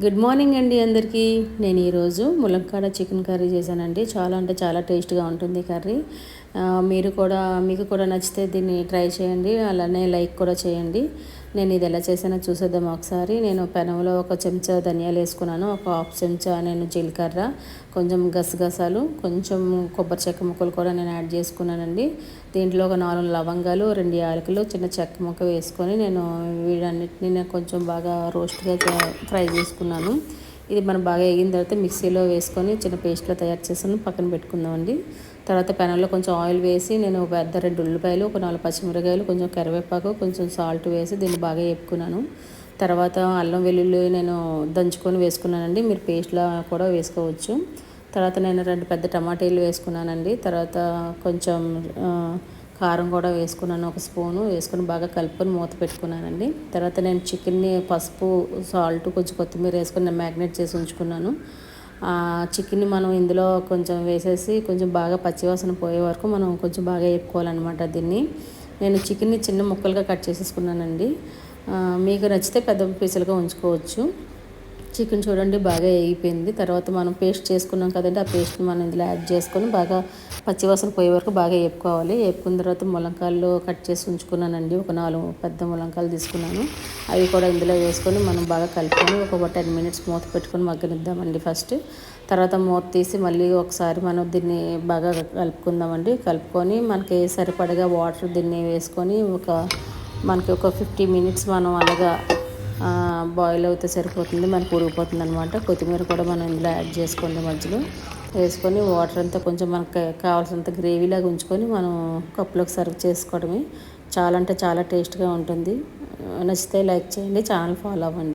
Good morning అండి అందరికీ. నేను ఈరోజు ములక్కాడ చికెన్ కర్రీ చేశానండి. చాలా అంటే చాలా టేస్ట్గా ఉంటుంది కర్రీ. మీరు కూడా మీకు కూడా నచ్చితే దీన్ని ట్రై చేయండి. అలానే లైక్ కూడా చేయండి. నేను ఇది ఎలా చేసానో చూసేద్దాం ఒకసారి. నేను పెనంలో ఒక చెంచా ధనియాలు వేసుకున్నాను. ఒక హాఫ్ చెంచా నేను జీలకర్ర కొంచెం గసగసాలు కొంచెం కొబ్బరి చెక్క ముక్కలు కూడా నేను యాడ్ చేసుకున్నానండి. దీంట్లో ఒక నాలుగు లవంగాలు రెండు యాలకులు చిన్న చెక్క ముక్క వేసుకొని నేను వీటన్నిటిని కొంచెం బాగా రోస్ట్గా ఫ్రై చేసుకున్నాను. ఇది మనం బాగా వేగిన తర్వాత మిక్సీలో వేసుకొని చిన్న పేస్ట్లో తయారు చేసుకుని పక్కన పెట్టుకుందామండి. తర్వాత పెనంలో కొంచెం ఆయిల్ వేసి నేను పెద్ద రెండు ఉల్లిపాయలు ఒక నాలుగు పచ్చిమిరకాయలు కొంచెం కరివేపాకు కొంచెం సాల్ట్ వేసి దీన్ని బాగా వేపుకున్నాను. తర్వాత అల్లం వెల్లుల్లి నేను దంచుకొని వేసుకున్నానండి. మీరు పేస్ట్లో కూడా వేసుకోవచ్చు. తర్వాత నేను రెండు పెద్ద టమాటాలు వేసుకున్నానండి. తర్వాత కొంచెం కారం కూడా వేసుకున్నాను ఒక స్పూను వేసుకుని బాగా కలుపుకొని మూత పెట్టుకున్నానండి. తర్వాత నేను చికెన్ని పసుపు సాల్ట్ కొంచెం కొత్తిమీర వేసుకొని మ్యాగ్నేట్ చేసి ఉంచుకున్నాను. చికెన్ని మనం ఇందులో కొంచెం వేసేసి కొంచెం బాగా పచ్చివాసన పోయే వరకు మనం కొంచెం బాగా వేపుకోవాలన్నమాట దీన్ని. నేను చికెన్ని చిన్న ముక్కలుగా కట్ చేసేసుకున్నానండి. మీకు నచ్చితే పెద్ద పీసులుగా ఉంచుకోవచ్చు. చికెన్ చూడండి బాగా వేగిపోయింది. తర్వాత మనం పేస్ట్ చేసుకున్నాం కదండి ఆ పేస్ట్ని మనం ఇందులో యాడ్ చేసుకొని బాగా పచ్చివాసన పోయే వరకు బాగా వేపుకోవాలి. వేపుకున్న తర్వాత ములంకాయలు కట్ చేసి ఉంచుకున్నానండి. ఒక నాలుగు పెద్ద ములంకాయలు తీసుకున్నాను. అవి కూడా ఇందులో వేసుకొని మనం బాగా కలుపుకొని ఒక టెన్ మినిట్స్ మూత పెట్టుకొని మగ్గనిద్దామండి ఫస్ట్. తర్వాత మూత తీసి మళ్ళీ ఒకసారి మనం దీన్ని బాగా కలుపుకుందామండి. కలుపుకొని మనకి సరిపడగా వాటర్ దీన్ని వేసుకొని ఒక మనకి ఒక ఫిఫ్టీ మినిట్స్ మనం అలాగా బాయిల్ అయితే సరిపోతుంది మనకు ఉడికిపోతుంది అనమాట కొత్తిమీర కూడా మనం ఇందులో యాడ్ చేసుకోండి మధ్యలో. వేసుకొని వాటర్ అంతా కొంచెం మనకు కావాల్సినంత గ్రేవీలాగా ఉంచుకొని మనం కప్పులోకి సర్వ్ చేసుకోవడమే. చాలా అంటే చాలా టేస్ట్గా ఉంటుంది. నచ్చితే లైక్ చేయండి ఛానల్ ఫాలో అవ్వండి.